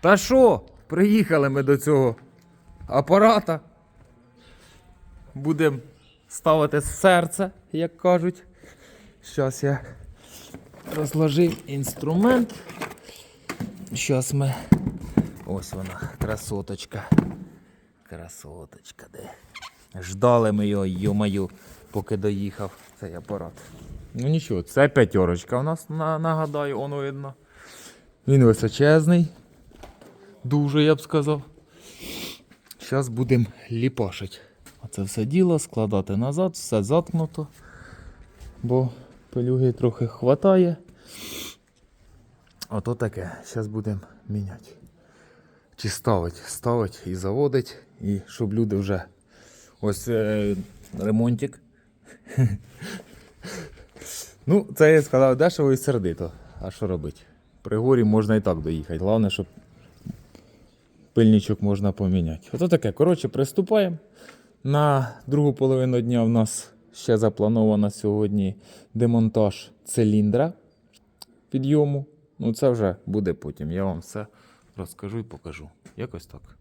Та що? Приїхали ми до цього апарата. Будемо ставити серце, як кажуть. Зараз я розложив інструмент. Зараз ми. Ось вона, красоточка. Красоточка, де. Ждали ми його, йомаю, поки доїхав цей апарат. Ну нічого, це п'ятерочка у нас, нагадаю, воно видно. Він височезний. Дуже, я б сказав. Зараз будемо ліпашити. Оце все діло складати назад, все заткнуто. Бо пилюги трохи хватає. Ото таке. Зараз будемо міняти. Чи ставить, ставить і заводить, і щоб люди вже. Ось е, ремонтик. ну, це я сказав дешево і сердито. А що робити? При горі можна і так доїхати. Головне, щоб пильничок можна поміняти. Ото таке. Коротше, приступаємо. На другу половину дня в нас ще заплановано сьогодні демонтаж циліндра підйому. Ну, це вже буде потім. Я вам все розкажу і покажу. Якось так.